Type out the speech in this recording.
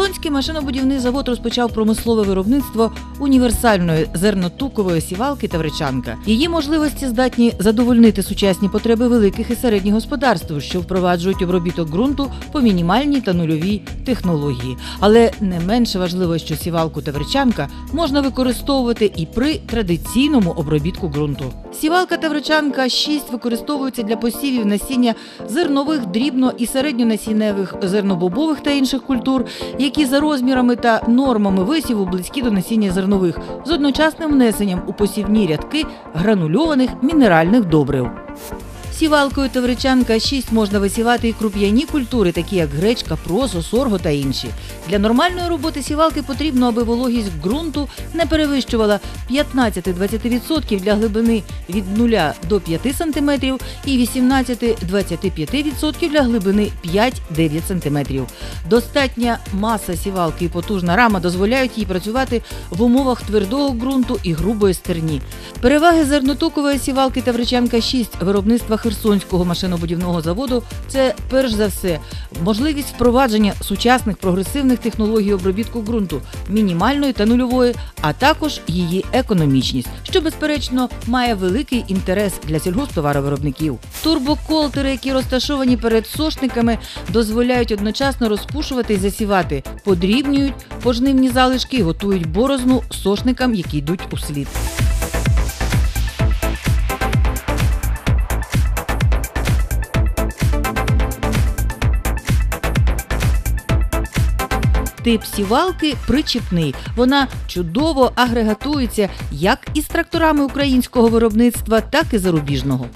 Херсонський машинобудівний завод розпочав промислове виробництво універсальної зернотукової сівалки Тавричанка. Її можливості здатні задовольнити сучасні потреби великих і середніх господарств, що впроваджують обробіток ґрунту по мінімальній та нульовій технології. Але не менше важливо, що сівалку Тавричанка можна використовувати і при традиційному обробітку ґрунту. Сівалка Тавричанка 6 використовується для посівів насіння зернових, дрібно і середньонасінневих зернобобових та інших культур, які за розмірами та нормами висіву близькі до насіння зернових, з одночасним внесенням у посівні рядки гранульованих мінеральних добрив. Сівалкою Тавричанка 6 можна висівати і круп'яні культури, такі як гречка, просо, сорго та інші. Для нормальної роботи сівалки потрібно, аби вологість ґрунту не перевищувала 15-20% для глибини від 0 до 5 см і 18-25% для глибини 5-9 см. Достатня маса сівалки і потужна рама дозволяють їй працювати в умовах твердого ґрунту і грубої стерні. Переваги зернотокової сівалки Тавричанка 6 виробництва Херсонського машинобудівного заводу це перш за все можливість впровадження сучасних прогресивних технологій обробітку ґрунту мінімальної та нульової, а також її економічність, що безперечно має великий інтерес для сільгосптоваровиробників. Турбоколтери, які розташовані перед сошниками, дозволяють одночасно розпушувати і засівати, подрібнюють пожнивні залишки, готують борозну сошникам, які йдуть у слід. Тип сівалки причіпний. Вона чудово агрегатується як із тракторами українського виробництва, так і зарубіжного.